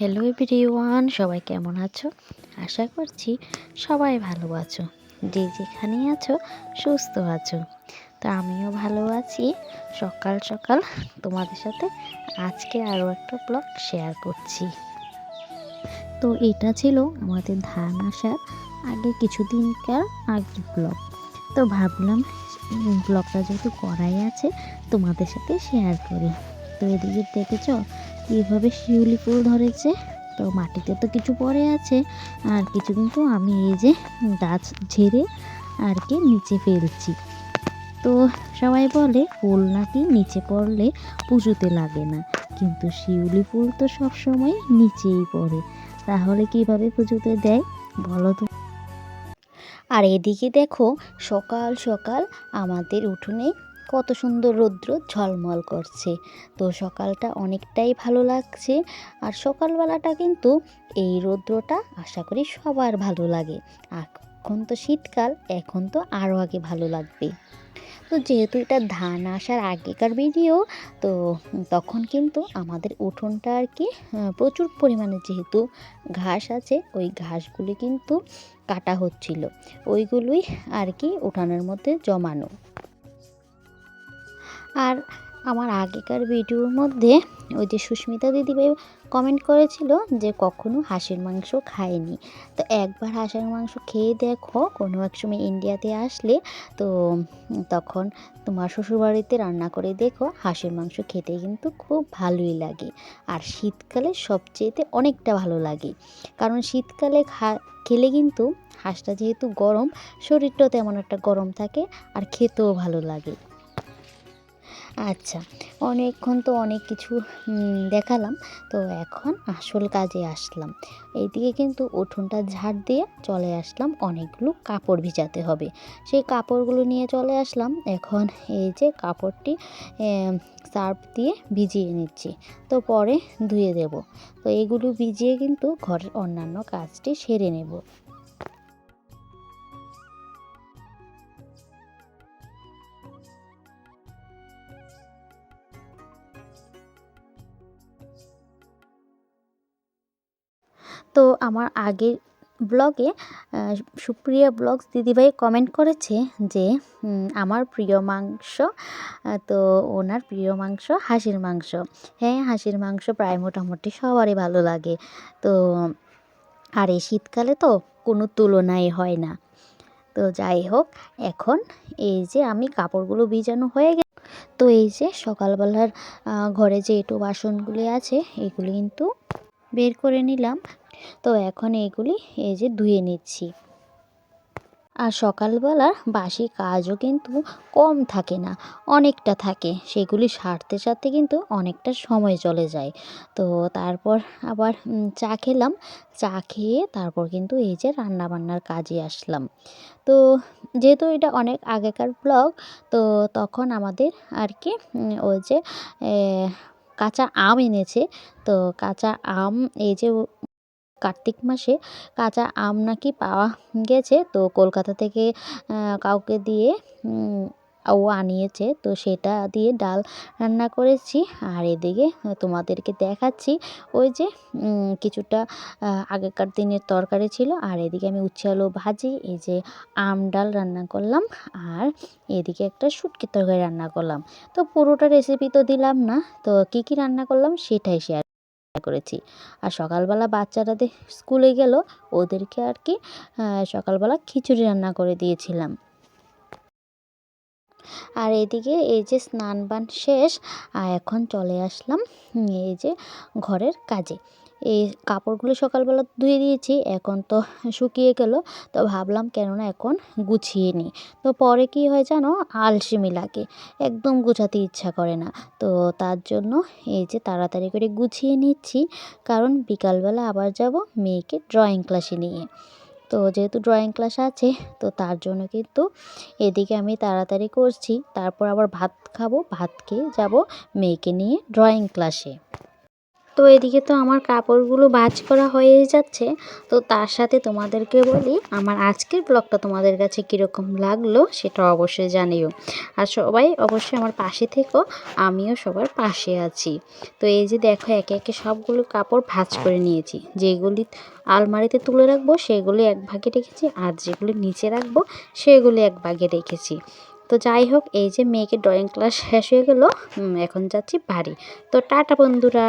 Everyone সবাই কেমন আছো? আশা করছি সবাই ভালো আছো। যে যেখানেই আছো, সুস্থ আছো। তো আমিও ভালো আছি। সকাল সকাল তোমাদের সাথে আজকে আরও একটা ব্লগ শেয়ার করছি। তো এটা ছিল আমাদের ধান আসার আগে কিছুদিনকার আগের ব্লগ তো ভাবলাম ব্লগটা যেহেতু করাই আছে, তোমাদের সাথে শেয়ার করি। তো এদিকে দেখেছ কীভাবে শিউলি ফুল ধরেছে। তো মাটিতে তো কিছু পড়ে আছে। আর কিছু কিন্তু আমি এই যে গাছ ঝেড়ে আর কি নিচে ফেলছি। তো সবাই বলে, ফুল নাকি নিচে পড়লে পুজোতে লাগে না। কিন্তু শিউলি ফুল তো সবসময় নিচেই পড়ে। তাহলে কীভাবে পুজোতে দেয়, বলো তো? আর এদিকে দেখো, সকাল সকাল আমাদের উঠোনে কত সুন্দর রৌদ্র ঝলমল করছে। তো সকালটা অনেকটাই ভালো লাগছে আর সকালবেলাটা কিন্তু এই রৌদ্রটা আশা করি সবার ভালো লাগে। এখন তো শীতকাল, এখন তো আরও আগে ভালো লাগবে। তো যেহেতু এটা ধান আসার আগেকার ভিডিও তো তখন কিন্তু আমাদের উঠোনটা আর কি প্রচুর পরিমাণে যেহেতু ঘাস আছে, ওই ঘাসগুলি কিন্তু কাটা হচ্ছিল। ওইগুলোই আর কি উঠানের মধ্যে জমানো। আর আমার আগেকার ভিডিওর মধ্যে ওই যে সুস্মিতা দিদিভাই কমেন্ট করেছিল যে কখনো হাঁসের মাংস খায়নি। তো একবার হাঁসের মাংস খেয়ে দেখো, কোনো এক সময় ইন্ডিয়াতে আসলে তো তখন তোমার শ্বশুরবাড়িতে রান্না করে দেখো, হাঁসের মাংস খেতে কিন্তু খুব ভালোই লাগে। আর শীতকালে সবচেয়েতে অনেকটা ভালো লাগে। কারণ শীতকালে খা, খেলে কিন্তু হাঁসটা যেহেতু গরম, শরীরটাও তেমন একটা গরম থাকে আর খেতেও ভালো লাগে। আচ্ছা অনেকক্ষণ তো অনেক কিছু দেখালাম। তো এখন আসল কাজে আসলাম। এইদিকে কিন্তু উঠোনটা ঝাড় দিয়ে চলে আসলাম, অনেকগুলো কাপড় ভিজাতে হবে। সেই কাপড়গুলো নিয়ে চলে আসলাম। এখন এই যে কাপড়টি সার্ফ দিয়ে ভিজিয়ে নিচ্ছি। তো পরে ধুয়ে দেব। তো এগুলো ভিজিয়ে কিন্তু ঘরের অন্যান্য কাজটি সেরে নেব। তো আমার আগের ব্লগে সুপ্রিয়া ব্লগস দিদিভাই কমেন্ট করেছে যে আমার প্রিয় মাংস তো ওনার প্রিয় মাংস হাঁসের মাংস। হ্যাঁ হাঁসের মাংস প্রায় মোটামুটি সবারই ভালো লাগে। তো, আর এই শীতকালে তো কোনো তুলনাই হয় না। তো যাই হোক, এখন এই যে আমি কাপড়গুলো ভিজানো হয়ে গেল। তো এই যে সকালবেলার ঘরে যে এঁটো বাসনগুলি আছে, এগুলি কিন্তু বের করে নিলাম। তো এখন এগুলি এই যে ধুয়ে নিচ্ছি। আর সকালবেলার বাসি কাজও কিন্তু কম থাকে না, অনেকটা থাকে। সেগুলি সারতে সারতে কিন্তু অনেকটা সময় চলে যায়। তো তারপর আবার চা খেলাম। চা খেয়ে তারপর কিন্তু এই যে রান্নাবান্নার কাজে আসলাম। তো যেহেতু এটা অনেক আগেকার ব্লগ, তো তখন আমাদের আর কি ওই যে কাঁচা আম এনেছে। তো কাঁচা আম এই যে কার্তিক মাসে কাঁচা আম নাকি পাওয়া গেছে। তো কলকাতা থেকে কাউকে দিয়ে ও আনিয়েছে। তো সেটা দিয়ে ডাল রান্না করেছি। আর এদিকে তোমাদেরকে দেখাচ্ছি ওই যে কিছুটা আগেকার দিনের তরকারি ছিল। আর এদিকে আমি উচ্ছে আলু ভাজি, এই যে আম ডাল রান্না করলাম। আর এদিকে একটা শুটকির তরকারি রান্না করলাম। তো পুরোটা রেসিপি তো দিলাম না। তো কী কী রান্না করলাম সেটাই শেয়ার করেছি। আর সকালবেলা বাচ্চারা স্কুলে গেল, ওদেরকে আর কি সকালবেলা খিচুড়ি রান্না করে দিয়েছিলাম। আর এদিকে এই যে স্নান বান শেষ, আর এখন চলে আসলাম এই যে ঘরের কাজে। এই কাপড়গুলো সকালবেলা ধুয়ে দিয়েছি, এখন তো শুকিয়ে গেল। তো ভাবলাম কেননা এখন গুছিয়ে নিই। তো পরে কি হয় জানো? আলসেমি লাগে, একদম গুছাতে ইচ্ছা করে না। তো তার জন্য এই যে তাড়াতাড়ি করে গুছিয়ে নিচ্ছি, কারণ বিকালবেলা আবার যাব মেয়েকে ড্রয়িং ক্লাসে নিয়ে। তো যেহেতু ড্রয়িং ক্লাস আছে, তো তার জন্য কিন্তু এদিকে আমি তাড়াতাড়ি করছি। তারপর আবার ভাত খাব, ভাত খেয়ে যাব মেয়েকে নিয়ে ড্রয়িং ক্লাসে তো এদিকে তো আমার কাপড়গুলো ভাঁজ করা হয়ে যাচ্ছে। তো তার সাথে তোমাদেরকে বলি, আমার আজকের ব্লগটা তোমাদের কাছে কীরকম লাগল সেটা অবশ্যই জানিও। আর সবাই অবশ্যই আমার পাশে থেকো, আমিও সবার পাশে আছি। তো এই যে দেখো, একে একে সবগুলো কাপড় ভাঁজ করে নিয়েছি। যেগুলি আলমারিতে তুলে রাখব, সেগুলি এক ভাগে রেখেছি, আর যেগুলি নিচে রাখব, সেগুলি এক ভাগে রেখেছি। তো যাই হোক, এই যে মেয়েকে ড্রয়িং ক্লাস শেষ হয়ে গেলো এখন যাচ্ছি বাড়ি। তো টাটা বন্ধুরা!